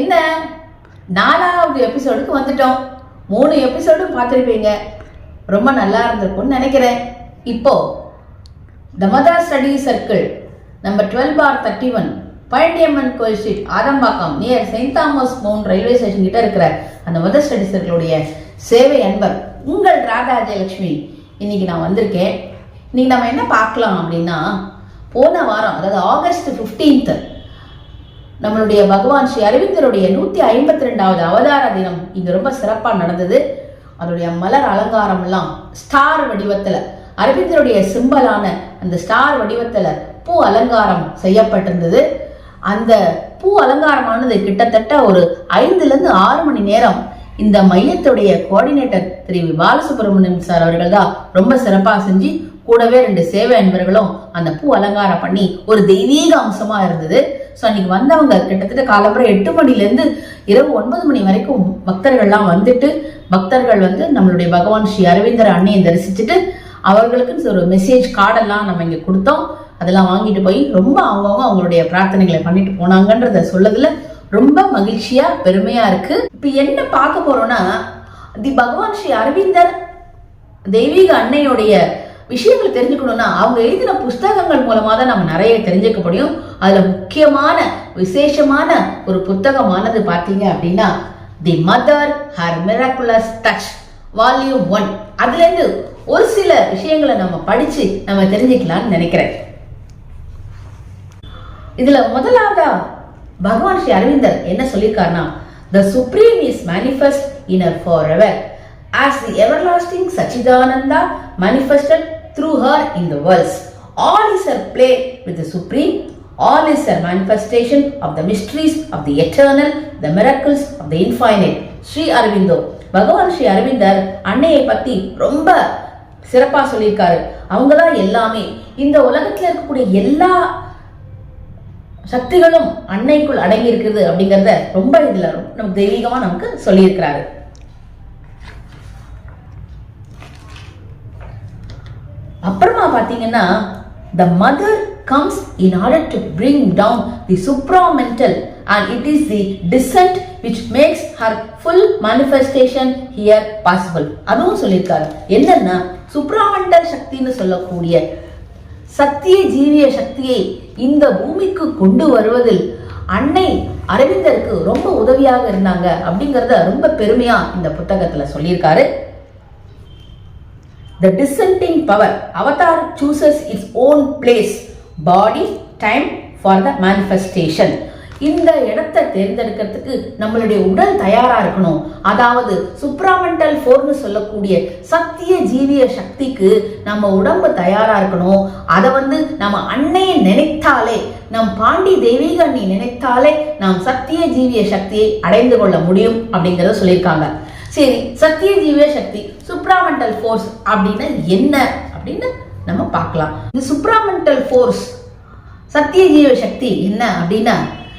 என்ன? நாலாவது எபிசோடுக்கு வந்துட்டோம். மூணு எபிசோடும் பார்த்துருப்பீங்க. ரொம்ப நல்லா இருந்திருக்கும்னு நினைக்கிறேன். இப்போ தமதா study circle number twelve four thirty one Palaniyamman கோயில் Street Adambakkam near Saint Thomas Mount railway station கிட்ட இருக்கிற அந்த மதர் ஸ்டடி சர்க்கிளுடைய சேவை அன்பர் உங்கள் ராதா ஜெயலட்சுமி இன்னைக்கு நான் வந்திருக்கேன். இன்னைக்கு நம்ம என்ன பார்க்கலாம் அப்படின்னா போன வாரம் அதாவது ஆகஸ்ட் 15th நம்மளுடைய பகவான் ஸ்ரீ அரவிந்தருடைய நூத்தி ஐம்பத்தி ரெண்டாவது அவதார தினம். இங்க ரொம்ப சிறப்பா நடந்தது. அதோடைய மலர் அலங்காரம்லாம் ஸ்டார் வடிவத்துல அரவிந்தருடைய சிம்பலான அந்த ஸ்டார் வடிவத்துல பூ அலங்காரம் செய்யப்பட்டிருந்தது. அந்த பூ அலங்காரமானது கிட்டத்தட்ட ஒரு ஐந்துல இருந்து ஆறு மணி நேரம் இந்த மையத்துடைய கோஆர்டினேட்டர் திரு வி. சார் அவர்கள் தான் ரொம்ப சிறப்பா செஞ்சு கூடவே ரெண்டு சேவை அன்பர்களும் அந்த பூ அலங்காரம் பண்ணி ஒரு தெய்வீக அம்சமா இருந்தது. ஸோ அன்னைக்கு வந்தவங்க கிட்டத்தட்ட காலம்பரம் எட்டு மணிலேருந்து இரவு ஒன்பது மணி வரைக்கும் பக்தர்கள்லாம் வந்துட்டு பக்தர்கள் வந்து நம்மளுடைய பகவான் ஸ்ரீ அரவிந்தர் அன்னையை தரிசிச்சுட்டு அவர்களுக்குன்னு ஒரு மெசேஜ் கார்டெல்லாம் நம்ம இங்கே கொடுத்தோம். அதெல்லாம் வாங்கிட்டு போய் ரொம்ப அவங்கவுங்க அவங்களுடைய பிரார்த்தனைகளை பண்ணிட்டு போனாங்கன்றத சொல்லதுல ரொம்ப மகிழ்ச்சியா பெருமையா இருக்கு. இப்போ என்ன பார்க்க போறோம்னா தி பகவான் ஸ்ரீ அரவிந்தர் தெய்வீக அன்னையுடைய விஷயங்களை தெரிஞ்சுக்கணும்னா அவங்க எழுதின புஸ்தகங்கள் மூலமாக தான் நம்ம நிறைய தெரிஞ்சுக்க முடியும். அதில் முக்கியமான விசேஷமான ஒரு புத்தகமானது பார்த்தீங்க அப்படின்னா the Mother her miraculous touch volume one அதுலேருந்து ஒரு சில விஷயங்களை நம்ம படித்து நம்ம தெரிஞ்சுக்கலாம்னு நினைக்கிறேன். இதில் முதலாவதா பகவான் ஸ்ரீ அரவிந்தர் என்ன சொல்லியிருக்காருன்னா the supreme is manifest in a forever as the everlasting Sachchidananda manifested through her in the worlds. All is her play with the supreme, all is her manifestation of the mysteries of the eternal, the miracles of the infinite. Shri Aurobindo Bhagavan Shri Aravindar அன்னையை பற்றி ரொம்ப சிறப்பாக சொல்லியிருக்காரு அவங்க தான் எல்லாமே இந்த உலகத்தில் இருக்கக்கூடிய எல்லா சக்திகளும் அன்னைக்குள் அடங்கி இருக்குது அப்படிங்கிறத ரொம்ப இதில் நமக்கு தெய்வீகமாக நமக்கு சொல்லியிருக்கிறாரு பார்த்தீங்கன்னா பாத்தீங்கன்னா the Mother comes in order to bring down the supramental and it is the descent which makes her full manifestation here possible அதுவும் சொல்லியிருக்காரு. என்னன்னா சுப்ராமெண்டல் சக்தின்னு சொல்லக்கூடிய சத்திய ஜீவிய சக்தியை இந்த பூமிக்கு கொண்டு வருவதில் அன்னை அரவிந்தருக்கு ரொம்ப உதவியாக இருந்தாங்க அப்படிங்கறத ரொம்ப பெருமையா இந்த புத்தகத்துல சொல்லியிருக்காரு. The descending power avatar chooses its own place body time for the manifestation இந்த இடத்தை தேர்ந்தெடுக்கிறதுக்கு நம்மளுடைய உடல் தயாரா இருக்கணும். அதாவது சுப்ராமெண்டல் ஃபோர்னு சொல்லக்கூடிய சத்திய ஜீவிய சக்திக்கு நம்ம உடம்பு தயாரா இருக்கணும். அதை வந்து நம்ம அன்னையை நினைத்தாலே நம் பாண்டி தெய்வீக அன்னை நினைத்தாலே நாம் சத்திய ஜீவிய சக்தியை அடைந்து கொள்ள முடியும் அப்படிங்கிறத சொல்லியிருக்காங்க. சரி சத்திய ஜீவ சக்தி சுப்ராமெண்டல் ஃபோர்ஸ் அப்படின்னா என்ன? அப்படின்னு நம்ம பார்க்கலாம். இந்த சுப்ராமெண்டல் ஃபோர்ஸ் சத்திய ஜீவ சக்தி என்ன அப்படின்னா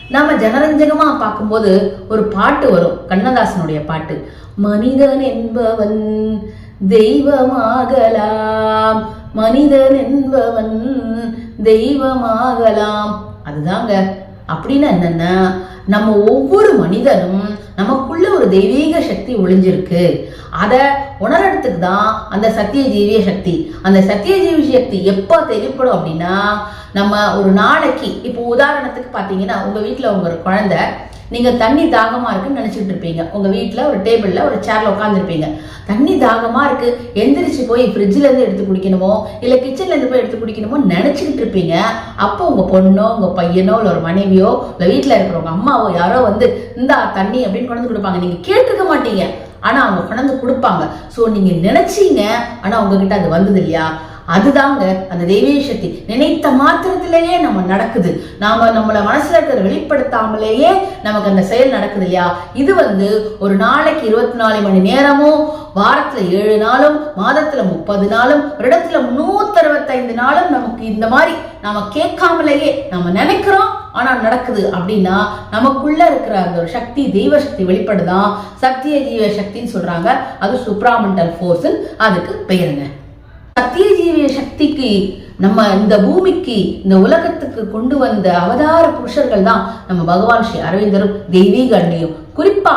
நாம ஜனரஞ்சகமா பார்க்கும்போது ஒரு பாட்டு வரும் கண்ணதாசனுடைய பாட்டு. மனிதன் என்பவன் தெய்வமாகலாம் மனிதன் என்பவன் தெய்வமாகலாம். அதுதாங்க. அப்படின்னா என்னன்னா நம்ம ஒவ்வொரு மனிதனும் நமக்குள்ள ஒரு தெய்வீக சக்தி ஒளிஞ்சிருக்கு. அதை உணரத்துக்கு தான் அந்த சத்திய ஜீவிய சக்தி. அந்த சத்திய ஜீவி சக்தி எப்போ தெரியப்படும் அப்படின்னா நம்ம ஒரு நாளைக்கு இப்போ உதாரணத்துக்கு பார்த்தீங்கன்னா உங்க வீட்டில் உங்கள் ஒரு குழந்தை நீங்க தண்ணி தாகமா இருக்குன்னு நினைச்சிட்டு இருப்பீங்க. உங்க வீட்டில் ஒரு டேபிள்ல ஒரு சேர்ல உட்காந்துருப்பீங்க தண்ணி தாகமா இருக்கு. எந்திரிச்சு போய் ஃப்ரிட்ஜ்ல இருந்து எடுத்து குடிக்கணுமோ இல்ல கிச்சன்ல இருந்து போய் எடுத்து குடிக்கணுமோ நினச்சிக்கிட்டு இருப்பீங்க. அப்போ உங்க பொண்ணோ உங்க பையனோ இல்ல ஒரு மனைவியோ இல்ல வீட்டில் இருக்கிறவங்க அம்மாவோ யாரோ வந்து இந்தா தண்ணி அப்படின்னு கொண்டு கொடுப்பாங்க. நீங்க கேட்டிருக்க மாட்டீங்க. ஆனா அவங்க கொண்டாந்து கொடுப்பாங்க. சோ நீங்க நினைச்சீங்க. ஆனா உங்ககிட்ட அது வந்தது இல்லையா அதுதாங்க அந்த தெய்வீக சக்தி. நினைத்த மாத்திரத்திலேயே நம்ம நடக்குது. நாம நம்மள மனசுல இருக்கிறத வெளிப்படுத்தாமலேயே நமக்கு அந்த செயல் நடக்குது இல்லையா? இது வந்து ஒரு நாளைக்கு இருபத்தி நாலு மணி நேரமும் வாரத்துல ஏழு நாளும் மாதத்துல முப்பது நாளும் வருடத்துல முன்னூத்தி அறுபத்தைந்து நாளும் நமக்கு இந்த மாதிரி நாம கேட்காமலேயே நம்ம நினைக்கிறோம் ஆனா நடக்குது அப்படின்னா நமக்குள்ள இருக்கிற அந்த ஒரு சக்தி தெய்வ சக்தி வெளிப்படுதான். சத்திய ஜீவ சக்தின்னு சொல்றாங்க. அது சுப்ராமெண்டல் ஃபோர்ஸ் அதுக்கு பெயருங்க சத்திய ஜீவிய சக்திக்கு நம்ம இந்த பூமிக்கு இந்த உலகத்துக்கு கொண்டு வந்த அவதார புருஷர்கள் தான் நம்ம பகவான் ஸ்ரீ அரவிந்தரும் தெய்வீக அன்னையும். குறிப்பா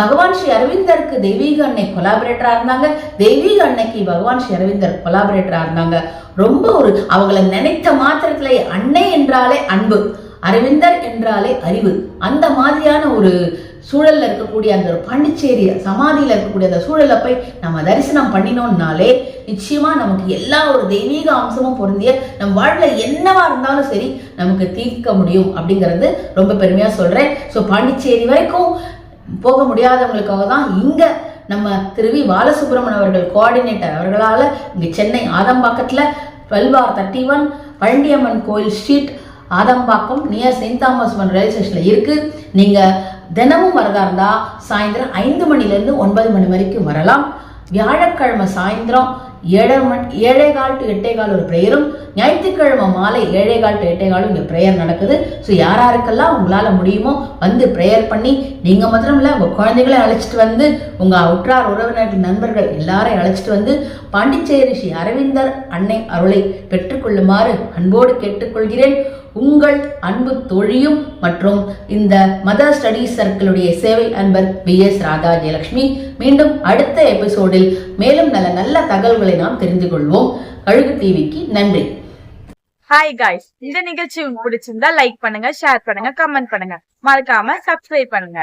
பகவான் ஸ்ரீ அரவிந்தருக்கு தெய்வீக அன்னை கொலாபரேட்டரா இருந்தாங்க. தெய்வீக அன்னைக்கு பகவான் ஸ்ரீ அரவிந்தர் கொலாபரேட்டரா இருந்தாங்க. ரொம்ப ஒரு அவங்கள நினைத்த மாத்திரத்துல அன்னை என்றாலே அன்பு அரவிந்தர் என்றாலே அறிவு. அந்த மாதிரியான ஒரு சூழலில் இருக்கக்கூடிய அந்த ஒரு பாண்டிச்சேரி சமாதியில் இருக்கக்கூடிய அந்த சூழலை போய் நம்ம தரிசனம் பண்ணினோம்னாலே நிச்சயமா நமக்கு எல்லா ஒரு தெய்வீக அம்சமும் பொருந்திய நம் வாழ்வில் என்னவா இருந்தாலும் சரி நமக்கு தீர்க்க முடியும் அப்படிங்கிறது ரொம்ப பெருமையாக சொல்கிறேன் ஸோ பாண்டிச்சேரி வரைக்கும் போக முடியாதவங்களுக்காக தான் இங்கே நம்ம திருவி பாலசுப்ரமணியன் அவர்கள் கோஆர்டினேட்டர் அவர்களால் இங்கே Chennai ஆதம்பாக்கத்தில் twelve R thirty one Palaniyamman கோயில் Street Adambakkam near Saint Thomas one railway ஸ்டேஷனில் இருக்குது நீங்கள் தினமும் வரதா இருந்தா சாயந்தரம் ஐந்து மணிலேருந்து ஒன்பது மணி வரைக்கும் வரலாம். வியாழக்கிழமை சாயந்தரம் ஏழரை மணி ஏழே கால் டு எட்டே கால் ஒரு ப்ரேயரும் ஞாயிற்றுக்கிழமை மாலை ஏழே கால் டு எட்டே காலும் இங்கே ப்ரேயர் நடக்குது. ஸோ யார் யாருக்கெல்லாம் உங்களால் முடியுமோ வந்து ப்ரேயர் பண்ணி நீங்கள் மாத்திரம் இல்லை உங்கள் குழந்தைகளை அழைச்சிட்டு வந்து உங்கள் உற்றார் உறவினர்கள் நண்பர்கள் எல்லாரையும் அழைச்சிட்டு வந்து பாண்டிச்சேரி ஸ்ரீ அரவிந்தர் அன்னை அருளை பெற்றுக்கொள்ளுமாறு அன்போடு கேட்டுக்கொள்கிறேன். உங்கள் அன்பு தொழியும் மற்றும் இந்த மதர் ஸ்டடி சர்க்கிளுடைய சேவை அன்பர் வி எஸ் ராதா ஜெயலட்சுமி மீண்டும் அடுத்த எபிசோடில் மேலும் நல்ல நல்ல தகவல்களை நாம் தெரிந்து கொள்வோம். கழுகு டிவிக்கு நன்றி. ஹாய் காய்ஸ் இந்த நிகழ்ச்சி பிடிச்சிருந்தா லைக் பண்ணுங்க ஷேர் பண்ணுங்க கமெண்ட் பண்ணுங்க. மறக்காம சப்ஸ்கிரைப் பண்ணுங்க.